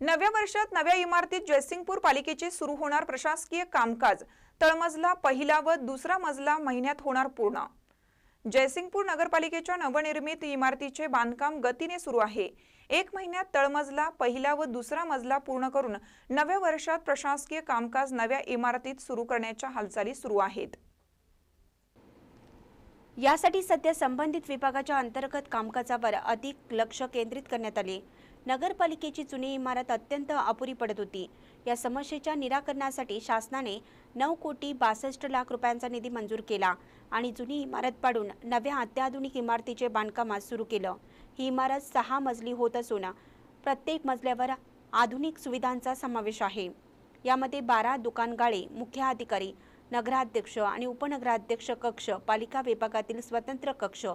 नव्या वर्षात नव्या इमारतीत जयसिंगपूर पालिकेचे सुरू होणार प्रशासकीय कामकाज. तळमजला पहिला व दुसरा मजला महिन्यात होणार पूर्ण. जयसिंगपूर नगरपालिकेच्या नवनिर्मित इमारतीचे बांधकाम गतीने सुरू आहे. एक महिन्यात तळमजला पहिला व दुसरा मजला पूर्ण करून नव्या वर्षात प्रशासकीय कामकाज नव्या इमारतीत सुरू करण्याच्या हालचाली सुरू आहेत. यासाठी सध्या संबंधित विभागाच्या अंतर्गत कामकाजावर अधिक लक्ष केंद्रित करण्यात आले. नगरपालिकेची जुनी इमारत अत्यंत अपुरी पडत होती. या समस्येच्या निराकरणासाठी शासनाने नऊ कोटी बासष्ट लाख रुपयांचा निधी मंजूर केला आणि जुनी इमारत पाडून नव्या अत्याधुनिक इमारतीचे बांधकामास सुरू केलं. ही इमारत सहा मजली होत असून प्रत्येक मजल्यावर आधुनिक सुविधांचा समावेश आहे. यामध्ये बारा दुकानगाळे मुख्य अधिकारी नगराध्यक्ष आणि उपनगराध्यक्ष कक्ष पालिका विभागातील स्वतंत्र कक्ष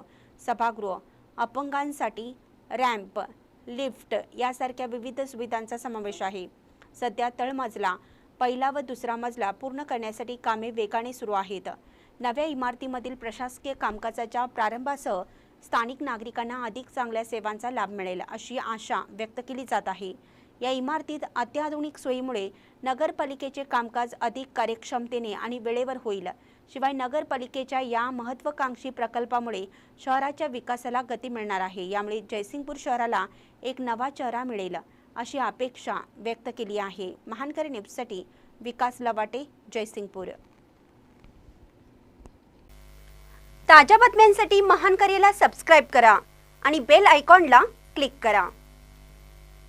सभागृह अपंगांसाठी रॅम्प लिफ्ट यासारख्या विविध सुविधांचा समावेश आहे. सध्या तळमजला पहिला व दुसरा मजला पूर्ण करण्यासाठी कामे वेगाने सुरू आहेत. नव्या इमारतीमधील प्रशासकीय कामकाजाच्या प्रारंभासह स्थानिक नागरिकांना अधिक चांगल्या सेवांचा लाभ मिळेल अशी आशा व्यक्त केली जात आहे. या इमारतीत अत्याधुनिक सोयीमुळे नगरपालिकेचे कामकाज अधिक कार्यक्षमतेने आणि वेळेवर होईल. शिवाय नगरपालिकेच्या या महत्त्वाकांक्षी प्रकल्पामुळे शहराच्या विकासाला गती मिळणार आहे. यामुळे जयसिंगपूर शहराला एक नवा चेहरा मिळेल अशी अपेक्षा व्यक्त केली आहे. महानकर न्यूजसाठी विकास लवाटे जयसिंगपूर. ताज्या बातम्यांसाठी महानकरीला सबस्क्राईब करा आणि बेल आयकॉनला क्लिक करा.